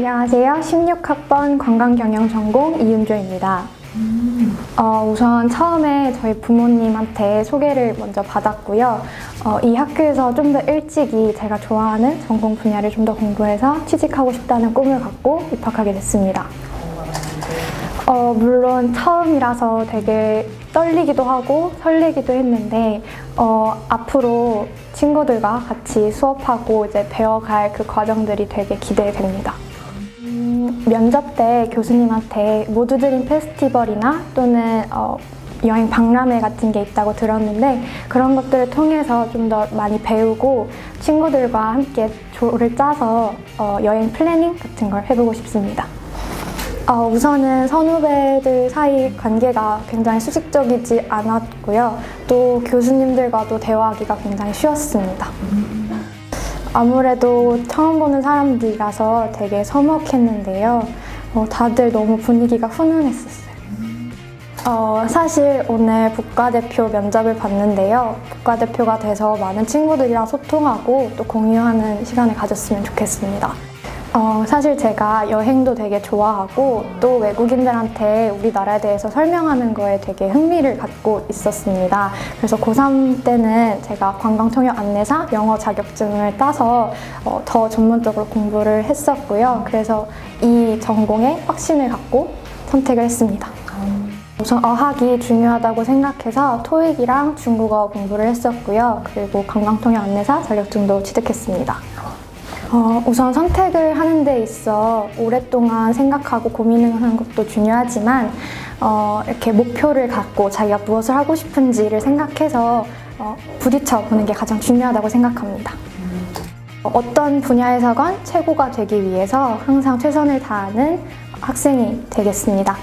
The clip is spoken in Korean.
안녕하세요. 16학번 관광경영 전공 이윤조입니다. 어, 우선 처음에 저희 부모님한테 소개를 먼저 받았고요. 어, 이 학교에서 좀 더 일찍이 제가 좋아하는 전공 분야를 좀 더 공부해서 취직하고 싶다는 꿈을 갖고 입학하게 됐습니다. 어, 물론 처음이라서 되게 떨리기도 하고 설레기도 했는데 어, 앞으로 친구들과 같이 수업하고 이제 배워갈 그 과정들이 되게 기대됩니다. 음, 면접 때 교수님한테 모두드림 페스티벌이나 또는 어, 여행 박람회 같은 게 있다고 들었는데 그런 것들을 통해서 좀 더 많이 배우고 친구들과 함께 조를 짜서 어, 여행 플래닝 같은 걸 해보고 싶습니다. 어, 우선은 선후배들 사이 관계가 굉장히 수직적이지 않았고요. 또 교수님들과도 대화하기가 굉장히 쉬웠습니다. 아무래도 처음 보는 사람들이라서 되게 서먹했는데요. 어, 다들 너무 분위기가 훈훈했었어요. 어, 사실 오늘 국가대표 면접을 봤는데요. 국가대표가 돼서 많은 친구들이랑 소통하고 또 공유하는 시간을 가졌으면 좋겠습니다. 어, 사실 제가 여행도 되게 좋아하고 또 외국인들한테 우리나라에 대해서 설명하는 거에 되게 흥미를 갖고 있었습니다. 그래서 고3 때는 제가 관광통역 안내사 영어 자격증을 따서 어, 더 전문적으로 공부를 했었고요. 그래서 이 전공에 확신을 갖고 선택을 했습니다. 우선 어학이 중요하다고 생각해서 토익이랑 중국어 공부를 했었고요. 그리고 관광통역 안내사 자격증도 취득했습니다. 어, 우선 선택을 하는 데 있어 오랫동안 생각하고 고민을 하는 것도 중요하지만 어, 이렇게 목표를 갖고 자기가 무엇을 하고 싶은지를 생각해서 어, 부딪혀 보는 게 가장 중요하다고 생각합니다. 어, 어떤 분야에서건 최고가 되기 위해서 항상 최선을 다하는 학생이 되겠습니다.